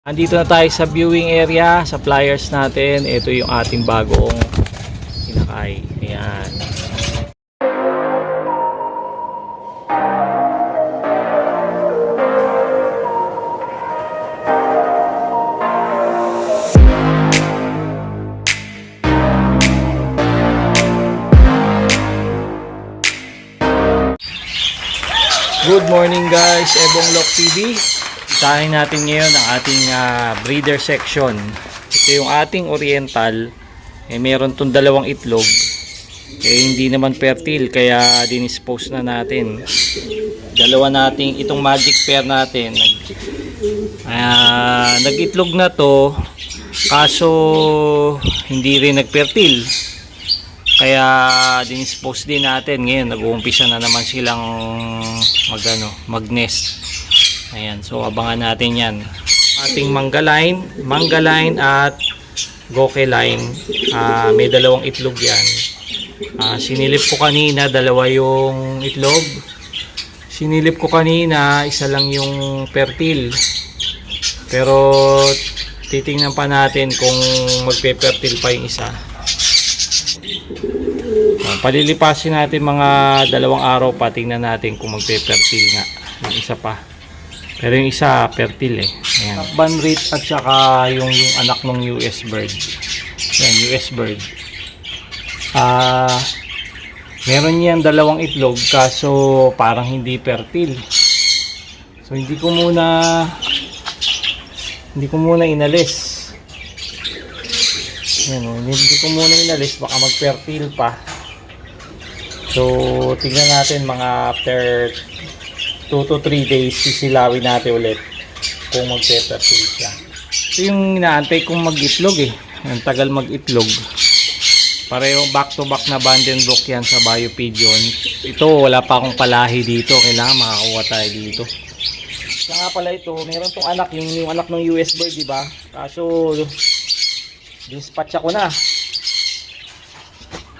Andito na tayo sa viewing area, sa flyers natin. Ito yung ating bagong sinakay. Ayan. Good morning guys, Ebong Lock TV. Isahin natin ngayon ang ating ah, breeder section. Ito yung ating oriental. Eh, meron tong dalawang itlog. Eh, hindi naman fertile kaya dinispose na natin. Dalawa nating itong magic pair natin. Nag, ah, nag-itlog na to. Kaso hindi rin nag-fertile. Kaya dinispose din natin ngayon nag-uumpisa na naman silang mag ano, mag-nest. Ayan, so abangan natin 'yan. Ating mangga line, mangga line at goke line. Ah, may dalawang itlog 'yan. Ah, sinilip ko kanina dalawa yung itlog. Sinilip ko kanina isa lang yung fertile. Pero titingnan pa natin kung magpe-fertile pa yung isa. Ah, palilipasin natin mga dalawang araw pa tingnan natin kung magpe-fertile nga yung isa pa pero yung isa fertile eh. Ayan. Ban rate at saka yung, yung anak ng US bird. Yan US bird. Ah meron yan dalawang itlog kaso parang hindi fertile. So hindi ko muna hindi ko muna inalis. Yan o, hindi ko muna inalis baka mag-fertile pa. So, tignan natin mga after 2 to 3 days, sisilawin natin ulit kung magpe-fertile siya. Ito yung inaantay kong mag-itlog eh. Ang tagal mag-itlog. Pareho back to back na Vandenbroek yan sa Bio Pigeon. Ito, wala pa akong palahi dito. Kailangan makakuha tayo dito. Siya nga pala ito, meron tong anak, yung, yung anak ng US bird, di ba? Kaso, dispatch ako na.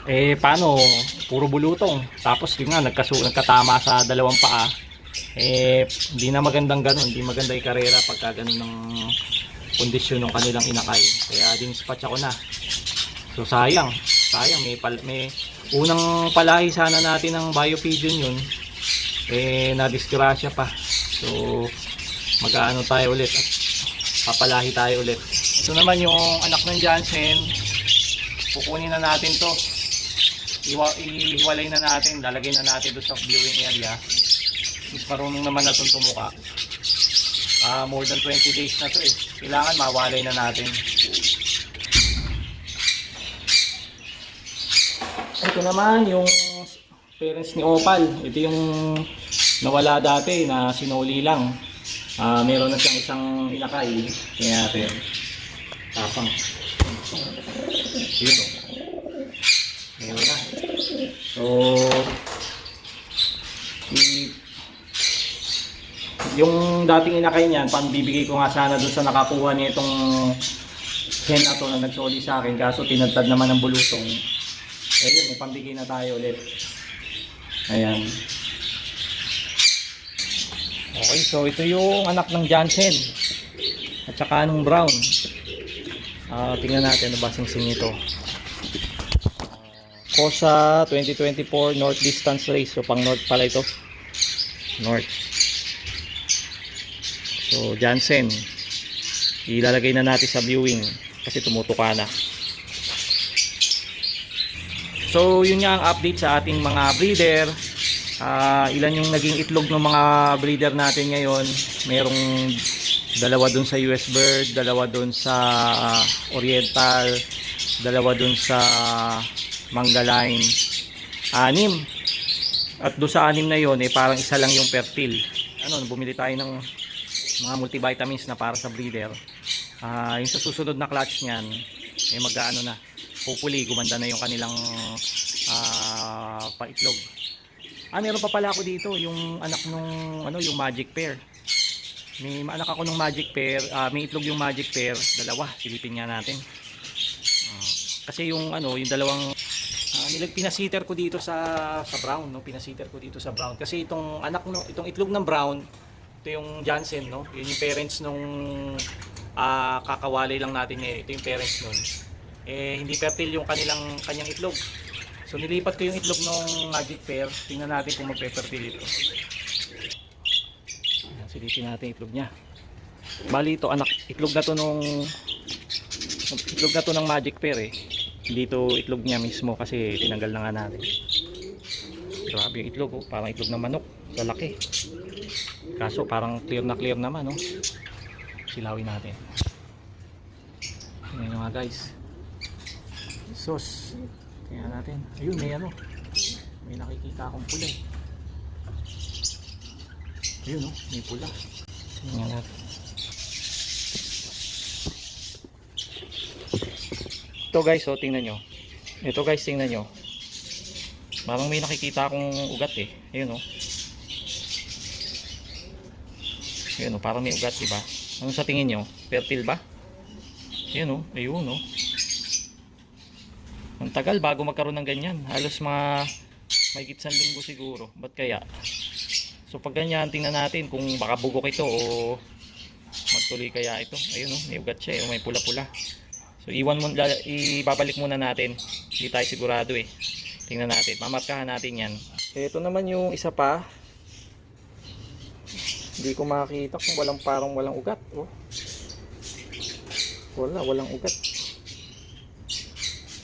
Eh, paano? Puro bulutong. Tapos, yun nga, nagkasu nagkatama sa dalawang paa. Eh, hindi na magandang ganun. Hindi maganda yung karera pagka ganun ng kondisyon ng kanilang inakay. Kaya, dispatch ako na. So, sayang. Sayang. May, pal may unang palahi sana natin ng biopigeon yun. Eh, nadisgrasya pa. So, mag-ano tayo ulit at papalahi tayo ulit. Ito naman yung anak ng Jansen. Kukunin na natin to iwa, ihiwalay na natin, lalagay na natin doon sa viewing area. Mas marunong naman na itong tumuka. Ah, more than 20 days na to eh. Kailangan mawalay na natin. Ito naman yung parents ni Opal. Ito yung nawala dati na sinuli lang. Ah, meron na siyang isang inakay. Kaya natin. Tapang. Dito. Meron na. So, yung dating inakay niyan, pambibigay ko nga sana doon sa nakakuha niya itong hen ato na nagsoli sa akin. Kaso tinadtad naman ng bulutong. Eh yun, may pambigay na tayo ulit. Ayan. Okay, so ito yung anak ng Jansen. At saka anong brown. Ah, tingnan natin ano ba singsing ito. Kosa 2024 North Distance Race. So, pang North pala ito. North. So, Jansen. Ilalagay na natin sa viewing kasi tumutuka na. So, yun nga ang update sa ating mga breeder. Ah, ilan yung naging itlog ng mga breeder natin ngayon. Merong dalawa dun sa US bird, dalawa dun sa ah, oriental, dalawa dun sa ah, manggaline. Anim. At doon sa anim na yon eh parang isa lang yung fertile. Ano, bumili tayo ng mga multivitamins na para sa breeder. Ah, yung sa susunod na clutch niyan, eh mag-ano na. Hopefully gumanda na yung kanilang ah, paitlog. Ah, meron pa pala ako dito, yung anak nung ano, yung magic pair. May anak ako nung magic pair, ah, may itlog yung magic pair, dalawa, silipin nga natin. Ah, kasi yung ano, yung dalawang nilag pinasiter ko dito sa sa brown, no? Pinasiter ko dito sa brown kasi itong anak no, itong itlog ng brown, ito yung Jansen, no? Yun yung parents nung ah, kakawali lang natin ngayon. Ito yung parents nun. Eh, hindi fertile yung kanilang kanyang itlog. So nilipat ko yung itlog ng magic pair. Tingnan natin kung magpe-fertile ito. Silipin natin itlog niya. Bali ito anak, itlog na to nung itlog na to ng magic pair eh. Hindi to itlog niya mismo kasi tinanggal na nga natin. Grabe yung itlog oh, parang itlog ng manok. Lalaki. Kaso parang clear na clear naman oh. Silawin natin. Ayan nga guys. Sos. Tingnan natin. Ayun may ano. May nakikita akong pula eh. Ayun oh, may pula. Tingnan natin. Ito guys, oh, tingnan nyo. Ito guys, tingnan nyo. Parang may nakikita akong ugat eh. Ayun oh. Ayun oh, parang may ugat, diba? Ano sa tingin nyo? Fertile ba? Ayun oh, ayun oh. Ang tagal bago magkaroon ng ganyan. Halos mga may gitsan linggo siguro. Ba't kaya? So pag ganyan, tingnan natin kung baka bugok ito o magtuloy kaya ito. Ayun oh, may ugat siya eh, may pula-pula. So iwan mo, ibabalik muna natin. Hindi tayo sigurado eh. Tingnan natin, mamarkahan natin yan. Ito naman yung isa pa. Hindi ko makita kung walang parang walang ugat. Oh. Wala, walang ugat.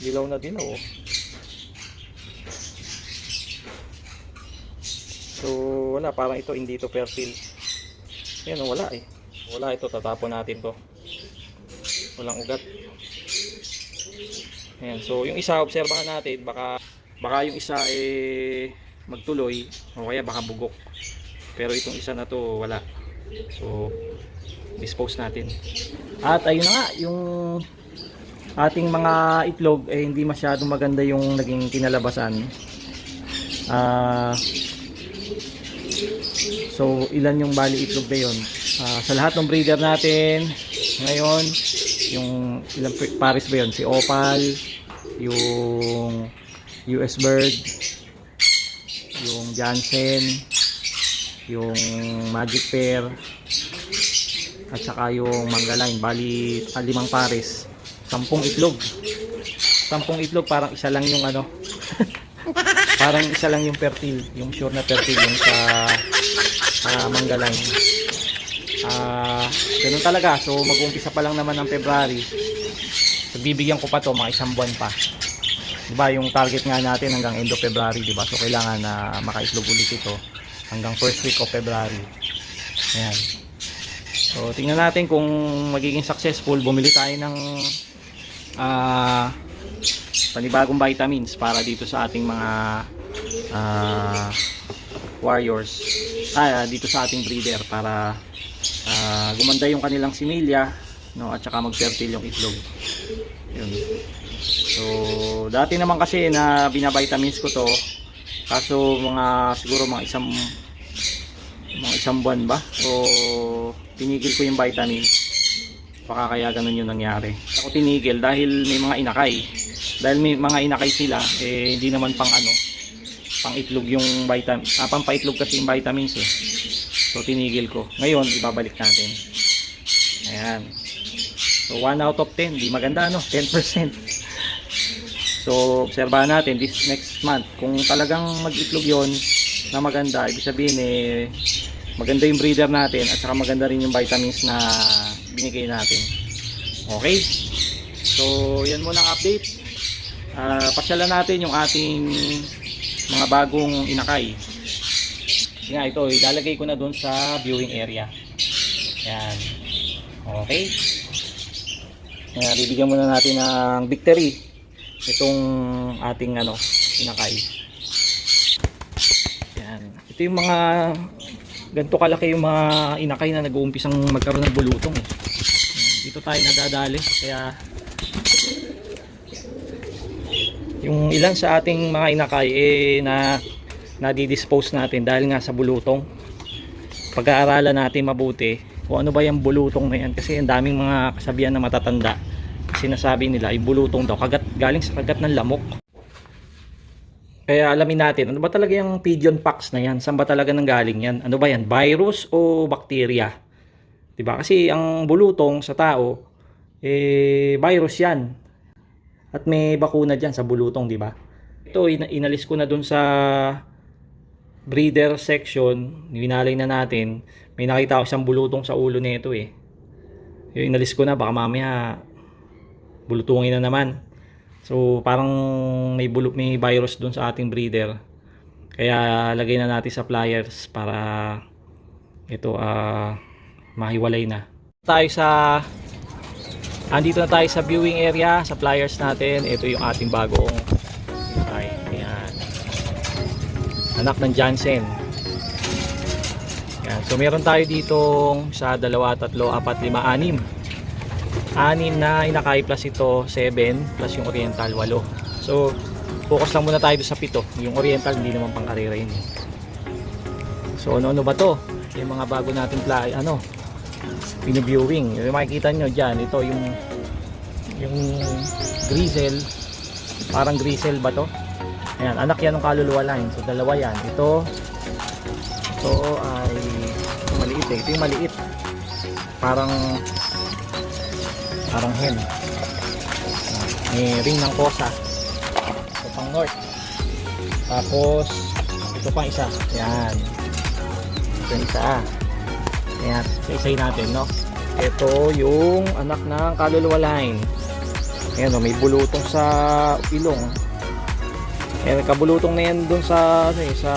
Dilaw na dilaw oh. So wala, parang ito hindi to fertile. Yan oh, wala eh. Wala ito, tatapon natin to. Walang ugat. Ayan, so yung isa obserbahan natin baka baka yung isa eh magtuloy o kaya baka bugok. Pero itong isa na to wala. So dispose natin. At ayun na nga yung ating mga itlog eh hindi masyadong maganda yung naging kinalabasan. Ah So ilan yung bali itlog na yun? Ah, sa lahat ng breeder natin ngayon yung ilang pa- pares ba yun? Si Opal, yung US Bird, yung Jansen, yung Magic Pair, at saka yung Manggaline. Bali, ah, limang pares. Sampung itlog. Sampung itlog, parang isa lang yung ano. parang isa lang yung fertile. Yung sure na fertile yung sa ah, Manggaline. Ah, ganun talaga. So mag-umpisa pa lang naman ng February. Bibigyan ko pa to mga isang buwan pa. 'Di ba yung target nga natin hanggang end of February, 'di ba? So kailangan na makaitlog ulit ito hanggang first week of February. Ayan. So tingnan natin kung magiging successful. Bumili tayo ng ah panibagong vitamins para dito sa ating mga ah, warriors ah, dito sa ating breeder para ah, gumanda yung kanilang similya no at saka mag-fertile yung itlog yun so dati naman kasi na binavitamins ko to kaso mga siguro mga isang mga isang buwan ba? So tinigil ko yung vitamins baka kaya ganun yung nangyari. Ako tinigil dahil may mga inakay. Dahil may mga inakay sila eh hindi naman pang ano pang itlog yung vitamins ah, pang paitlog kasi yung vitamins eh. So tinigil ko. Ngayon ibabalik natin. Ayan. So 1 out of 10 di maganda no 10% so obserbahan natin this next month kung talagang mag-itlog yon na maganda. Ibig sabihin eh maganda yung breeder natin at saka maganda rin yung vitamins na binigay natin. Okay? So yan muna ang update. Uh, pasyalan natin yung ating mga bagong inakay. Nga ito ilalagay ko na doon sa viewing area. Yan okay? Kaya bibigyan muna natin ng victory itong ating ano inakay yan. Ito yung mga ganito kalaki yung mga inakay na nag-uumpisang magkaroon ng bulutong eh. Dito tayo nadadali kaya yung ilan sa ating mga inakay eh na nadidispose natin dahil nga sa bulutong. Pag-aaralan natin mabuti kung ano ba yung bulutong na yan kasi ang daming mga kasabihan na matatanda sinasabi nila yung bulutong daw kagat, galing sa kagat ng lamok kaya alamin natin ano ba talaga yung pigeon pox na yan saan ba talaga nang galing yan ano ba yan virus o bacteria 'Di ba? Kasi ang bulutong sa tao eh virus 'yan. At may bakuna diyan sa bulutong, 'di ba? Ito ina- inalis ko na dun sa breeder section, winalay na natin. May nakita ako isang bulutong sa ulo nito eh. Yung inalis ko na baka mamaya bulutungin na naman. So parang may bulo, may virus dun sa ating breeder. Kaya lagay na natin sa pliers para ito ah mahiwalay na. Tayo sa andito na tayo sa viewing area, sa pliers natin. Ito yung ating bagong ay. Anak ng Jansen. Yan. So meron tayo ditong sa dalawa, tatlo, apat, lima, anim. Anim na inakay plus ito, 7 plus yung oriental, 8. So focus lang muna tayo sa pito. Yung oriental hindi naman pang karera yun. eh. So ano-ano ba to? Yung mga bago nating fly, ano, pinu-viewing. Yung makikita nyo dyan, ito yung yung grizzle. Parang grizzle ba to? Ayan, anak yan ng kaluluwa line. So dalawa yan. Ito, ito ay maliit eh. Ito yung maliit. Parang parang hen. May ring ng kosa. Ito pang north. Tapos ito pang isa. Ayan. Ito yung isa. Ayan. Isa-isay natin, no? Ito yung anak ng kaluluwa line. Ayan, oh, may bulutong sa ilong. Ayan, kabulutong na yan dun sa, ano eh, sa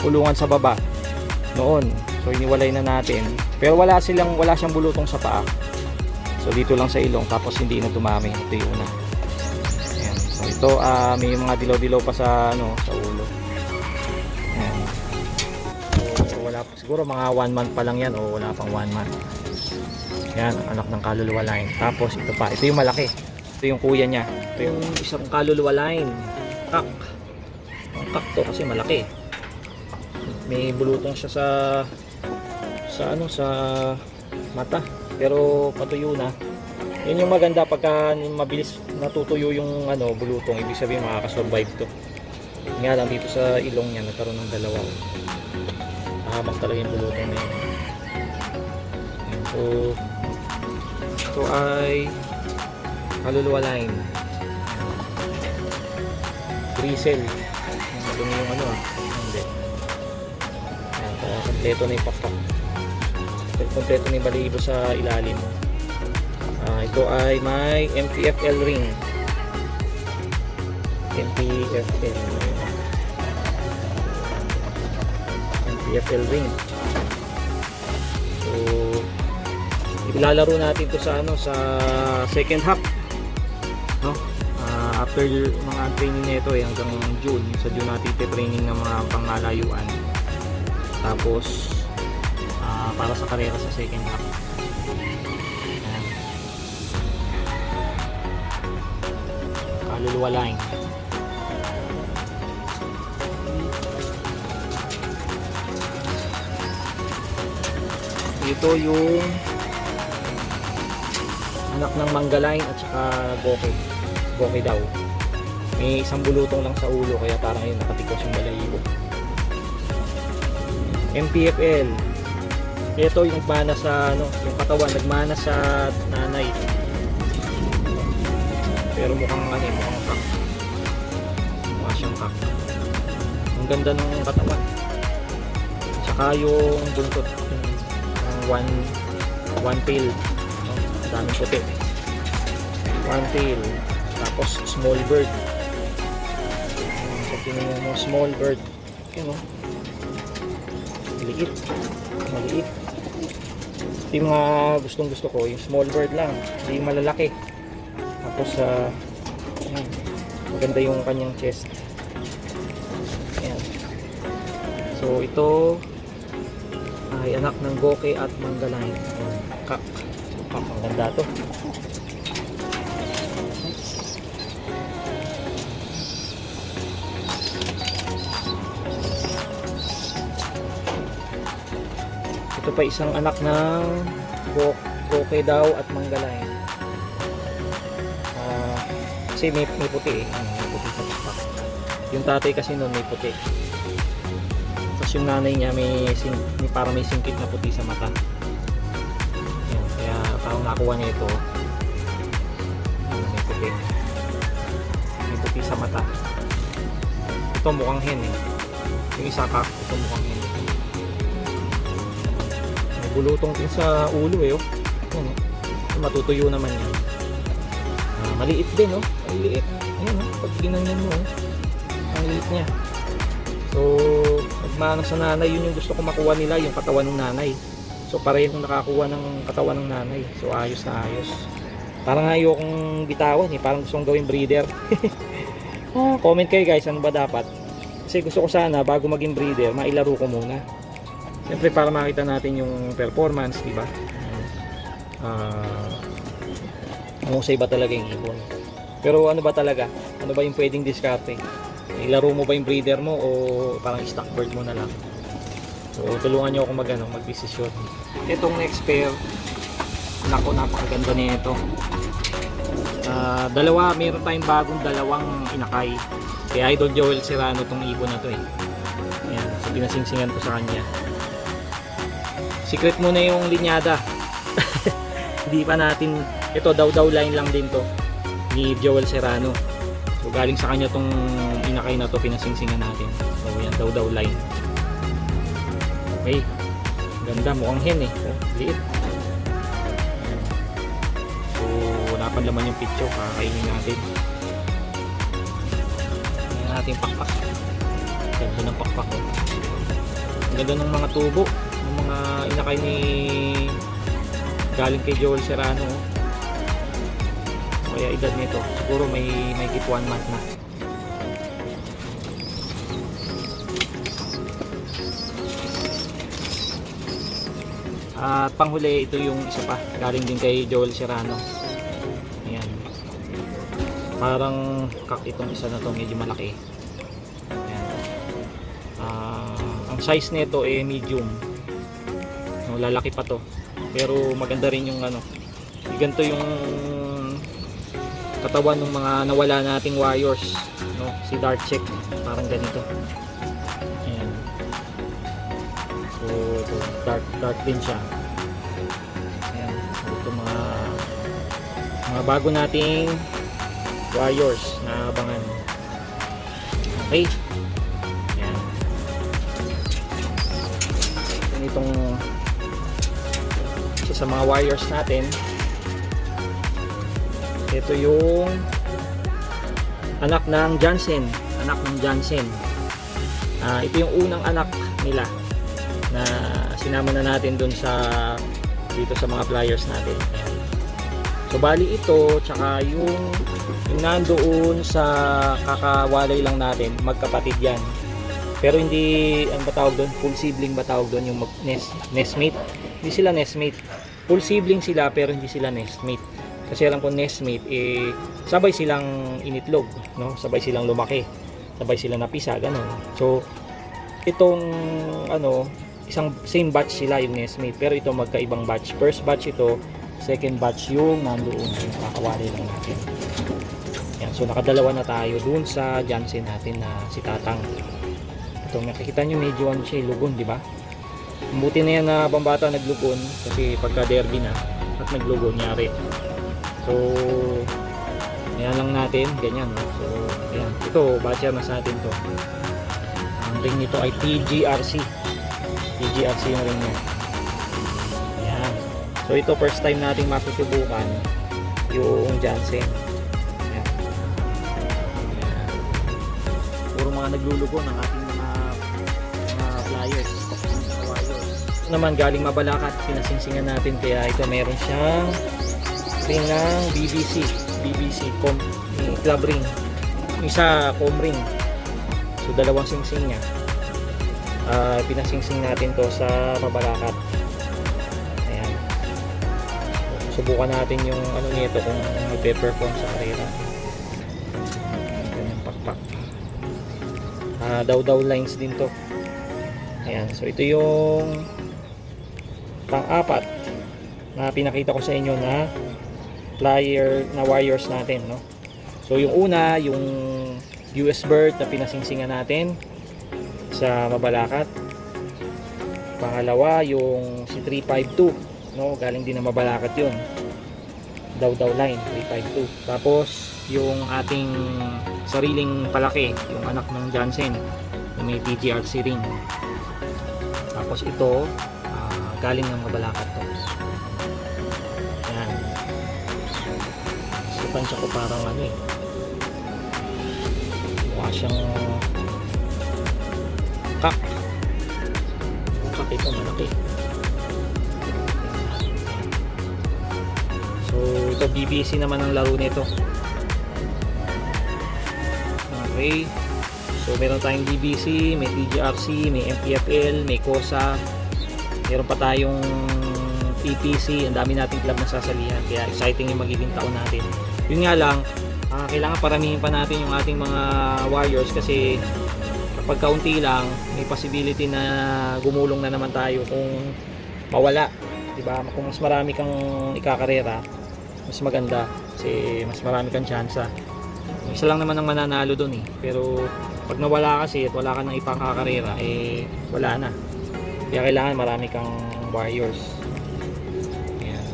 kulungan sa baba. Noon. So, iniwalay na natin. Pero wala silang, wala siyang bulutong sa paa. So, dito lang sa ilong. Tapos, hindi na tumami. Ito yung una. Ayan. So, ito, ah, may mga dilaw-dilaw pa sa, ano, sa ulo. Ayan. So, wala siguro mga 1 month pa lang yan o wala pang 1 month. Yan, anak ng kaluluwa line. Tapos ito pa, ito yung malaki. Ito yung kuya niya. Ito yung isang kaluluwa line. Kak. Ang kak to kasi malaki. May bulutong siya sa sa ano sa mata. Pero patuyo na. Yun yung maganda pagka mabilis natutuyo yung ano bulutong, ibig sabihin makakasurvive to. Nga lang dito sa ilong niya nagkaroon ng dalawa. Mahabang talaga yung bulutong na yun. So, ito ay kaluluwa line. Grisel. Yung ano ah. Hindi. Ayan, kompleto na yung pakpak. Kompleto na yung balibo sa ilalim. Ah, ito ay may MPFL ring. MPFL. MPFL ring. So, ilalaro natin to sa ano sa second half no Ah, after mga training nito eh, hanggang June sa June natin training ng mga pangalayuan tapos para sa karera sa second half Ayan. kaluluwa line ito yung anak ng Manggaline at saka Goke. Goke daw. May isang bulutong lang sa ulo kaya parang yun nakatikos yung balayibo. MPFL. Ito yung nagmana sa ano, yung katawan nagmana sa nanay. Pero mukhang ano, eh, mukhang kak. Mukha siyang kak. Ang ganda ng katawan. Tsaka yung buntot. Yung one one tail? Ang daming puti one tail tapos small bird so tingnan mo small bird yun o maliit maliit ito yung mga gustong gusto ko yung small bird lang hindi yung malalaki tapos uh, yan. maganda yung kanyang chest yan so ito ay anak ng Goke at Manggaline. Kak. Kak, ang ganda to. Pa isang anak ng Goke daw at Manggaline. Ah, kasi may, may puti eh. Ano, May puti. Yung tatay kasi noon may puti. Tapos yung nanay niya may, sing, may parang may singkit na puti sa mata. nakuha nito. Ano, may puti. May puti sa mata. Ito mukhang hen eh. Yung isa ka, ito mukhang hen. Bulutong din sa ulo eh. Oh. Yan, oh. Matutuyo naman yan. Ah, maliit din oh. Ang liit. Ayan oh. Pag ginanyan mo oh. Ang liit niya. So, nagmana sa nanay, yun yung gusto ko makuha nila, yung katawan ng nanay. So, parehong nakakuha ng katawan ng nanay. So, ayos na ayos. Parang ayokong bitawan eh. Parang gusto kong gawing breeder. ah, comment kayo guys, ano ba dapat? Kasi gusto ko sana, bago maging breeder, mailaro ko muna. Siyempre, para makita natin yung performance, di ba? Ah, mahusay ba talaga yung ibon? Pero ano ba talaga? Ano ba yung pwedeng diskarte? Ilaro mo ba yung breeder mo o parang stock bird mo na lang? So, tulungan nyo ako mag, ano, mag-decision. Itong next pair, nako, napakaganda nito. Ah, dalawa, meron tayong bagong dalawang inakay. Kay Idol Joel Serrano tong ibon na to eh. Ayan, so pinasingsingan ko sa kanya. Secret muna yung linyada. Hindi pa natin, ito daw daw line lang din to ni Joel Serrano. So galing sa kanya tong inakay na to pinasingsingan natin. So yan daw daw line. Okay. Ganda mukhang hen eh. Liit. So wala pa laman yung picture kakainin natin. Tingnan natin pakpak. Ganda ng pakpak oh. Ganda ng mga tubo inakay ni galing kay Joel Serrano. Kaya edad nito, siguro may may git one month na. At panghuli, ito yung isa pa. Galing din kay Joel Serrano. Ayan. Parang kak itong isa na to, medyo malaki. Ayan. Ah, ang size nito eh medium. Lalaki pa to. Pero maganda rin yung ano. Ganito yung katawan ng mga nawala nating wires no? Si Dark Check parang ganito. Ayan. So ito, dark dark din siya. Ayan. So, ito mga mga bago nating wires na abangan. Okay. Ayan. Yan itong isa sa mga wires natin ito yung anak ng Jansen. Anak ng Jansen. Ah, ito yung unang anak nila na sinama na natin dun sa dito sa mga flyers natin. Ayan. so bali ito tsaka yung, yung nandoon sa kakawalay lang natin magkapatid yan pero hindi ang ba doon full sibling ba doon yung mag nest, nestmate. Hindi sila nestmate. Full sibling sila pero hindi sila nestmate. Kasi alam ko nestmate eh sabay silang initlog no? Sabay silang lumaki. Sabay silang napisa ganun. So itong ano isang same batch sila yung nestmate pero ito magkaibang batch. First batch ito second batch yung nandoon yung kakawali lang natin. Yan so nakadalawa na tayo dun sa Jansen natin na si Tatang ito makikita nyo medyo ano siya lugon di ba buti na yan na pambata naglugon kasi pagka derby na at naglugon nyari So, ayan lang natin, ganyan. No? So, ayan. Ito, batcher mas natin to. Ang ring nito ay TGRC. TGRC yung ring niya. Ayan. So, ito first time nating masusubukan yung Jansen. Ayan. Ayan. Puro mga naglulugo ng ating naman galing mabalakat, pinasingsingan natin kaya ito. Meron siyang ring ng BBC BBC com, club ring. Isa com ring. So dalawang singsing niya. Ah, pinasingsing natin to sa pabalakat ayan. Subukan natin yung ano nito kung magpe-perform sa karera. Yung pakpak. Ah, daw daw lines din to. Ayan. So ito yung pang-apat na pinakita ko sa inyo na flyer na wires natin no? So yung una yung US bird na pinasingsingan natin sa Mabalakat. Pangalawa yung si 352 no? Galing din na Mabalakat yun. Daw daw line 352 tapos yung ating sariling palaki yung anak ng Jansen yung may TGRC ring. Tapos ito galing ng mabalakat to yan supansya ko parang ano eh mukha siyang kak kak ito malaki So, ito BBC naman ang laro nito. Okay. So, meron tayong BBC, may TGRC, may MPFL, may COSA. Meron pa tayong PPC. Ang dami nating club na sasalihan. Kaya exciting yung magiging taon natin. Yun nga lang, ah, kailangan paramihin pa natin yung ating mga warriors kasi kapag kaunti lang, may possibility na gumulong na naman tayo kung mawala. Diba? Kung mas marami kang ikakarera, mas maganda kasi mas marami kang tsansa isa lang naman ang mananalo doon eh pero pag nawala kasi at wala ka nang ipangkakarera eh wala na kaya kailangan marami kang warriors Ayan.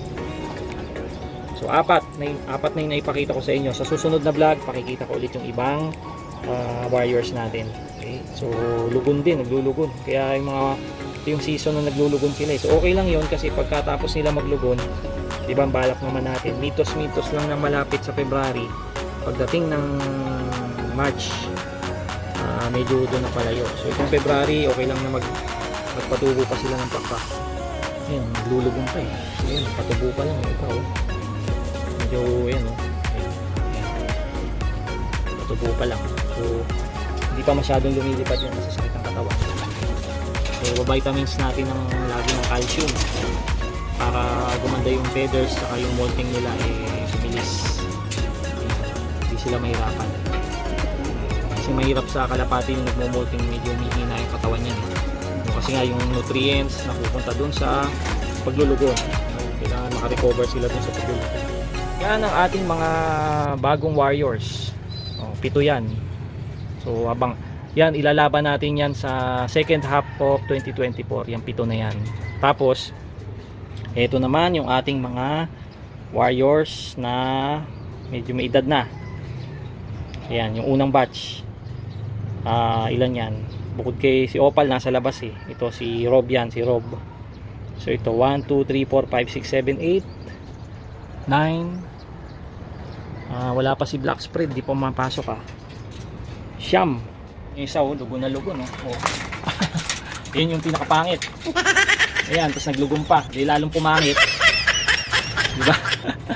so apat na, apat na yung naipakita ko sa inyo. Sa susunod na vlog pakikita ko ulit yung ibang ah, warriors natin. Okay? so lugon din naglulugon. Kaya yung mga yung season na naglulugon sila eh. so okay lang yun kasi pagkatapos nila maglugon di ba balak naman natin. Mitos-mitos lang na malapit sa February. Pagdating ng March ah, medyo doon na palayo. So itong February okay lang na mag magpatubo pa sila ng pakpa ayun naglulugon pa eh. Ayun patubo pa lang ito oh. medyo ayun oh. Patubo pa lang. So hindi pa masyadong lumilipad yung masasakit ng katawan. So vitamins natin ng lagi ng calcium para gumanda yung feathers saka yung molting nila eh sumilis hindi sila mahirapan. Kasi mahirap sa kalapati yung nagmo-molting medyo humihina yung katawan niyan eh. Kasi nga yung nutrients napupunta dun sa paglulugon no? kailangan makarecover sila dun sa paglulugon yan ang ating mga bagong warriors oh, pito yan so abang yan ilalaban natin yan sa second half of 2024 yung pito na yan tapos ito naman yung ating mga warriors na medyo may edad na. Ayan, yung unang batch. Ah, ilan yan? Bukod kay si Opal nasa labas eh. Ito si Rob yan, si Rob. So ito 1 2 3 4 5 6 7 8 9 Ah, wala pa si Black Spread, di pa mapasok ah. Siyam. Isa oh, lugo na lugo no. Oh. Yan yung pinakapangit. Ayan, tapos naglugong pa. Di lalong pumangit. Di ba?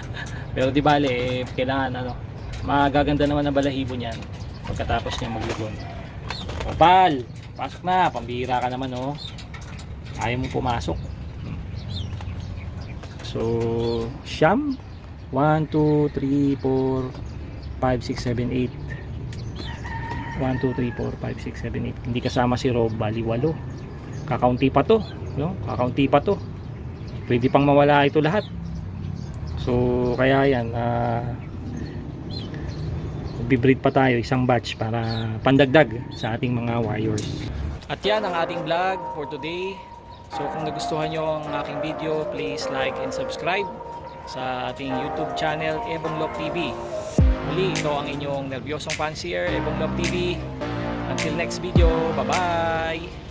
Pero di bale, eh, kailangan ano, magaganda naman ang balahibo niyan pagkatapos niya maglugon. Opal, pasok na. Pambihira ka naman, oh. Ayaw mo pumasok. So, siyam. 1, 2, 3, 4, 5, 6, 7, 8. 1, 2, 3, 4, 5, 6, 7, 8. Hindi kasama si Rob, bali 8. Kakaunti pa to no? Kakaunti pa to. Pwede pang mawala ito lahat. So, kaya yan, ah bibreed pa tayo isang batch para pandagdag sa ating mga warriors. At yan ang ating vlog for today. So, kung nagustuhan nyo ang aking video, please like and subscribe sa ating YouTube channel, Ebong Lok TV. Muli, ito ang inyong nervyosong fancier, Ebong Lok TV. Until next video, bye-bye!